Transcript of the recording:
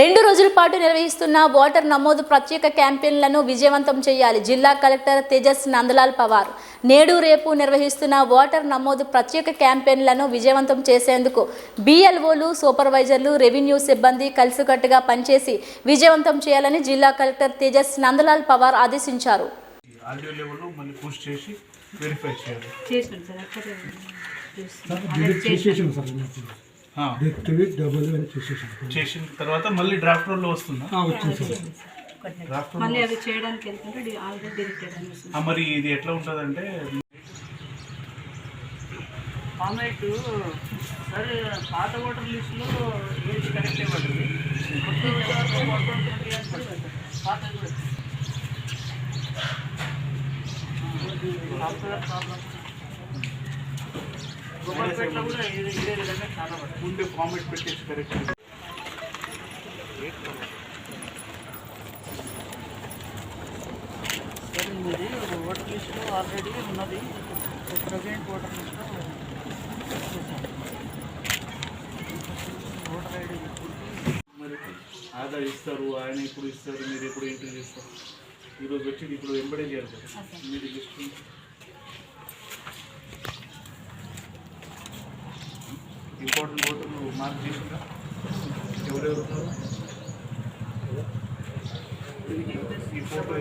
రెండు రోజుల పాటు నిర్వహిస్తున్న ఓటర్ నమోదు ప్రత్యేక క్యాంపెయిన్లను విజయవంతం చేయాలి. జిల్లా కలెక్టర్ తేజస్ నందలాల్ పవార్. నేడు రేపు నిర్వహిస్తున్న ఓటర్ నమోదు ప్రత్యేక క్యాంపెయిన్లను విజయవంతం చేసేందుకు బిఎల్ఓలు సూపర్వైజర్లు రెవెన్యూ సిబ్బంది కలిసికట్టుగా పనిచేసి విజయవంతం చేయాలని జిల్లా కలెక్టర్ తేజస్ నందలాల్ పవార్ ఆదేశించారు. చేసి డెత్ డబుల్ అని చేసేసాను చేసిన తర్వాత మళ్ళీ డ్రాఫ్ట్ రోల్లో వస్తుందా? మళ్ళీ చేయడానికి వెళ్తుంటే ఆల్రెడీ డిరెక్టెడ్ అని వస్తుంది. రోల్ మరి ఇది ఎట్లా ఉంటుందంటే? కామెంట్ సరే పాత ఓటర్ లిస్టులో ట్వంటీ అని పడుతుంది పాత ప్రాబ్లమ్ కూడా ఇదే విధంగా చాలా ముందే ఫార్మేట్ పెట్టేసి కరెక్ట్ ఇది ఓటర్ లిస్టులో ఆల్రెడీ ఉన్నది ప్రజెంట్ ఓటర్ లిస్టులో ఓటర్ ఐడి మరి ఆధార్ ఇస్తారు ఆయన ఇప్పుడు ఇస్తారు మీరు ఎప్పుడు ఎంట్రీ చేస్తారు? ఈరోజు వచ్చి ఇప్పుడు ఎంబడే చేయాలి మీరు లిస్ట్ ఇంపార్టెంట్ ఓటర్లు మార్క్ చేసిందా ఎవరెవరు ఉన్నారు? ఈ ఫోటో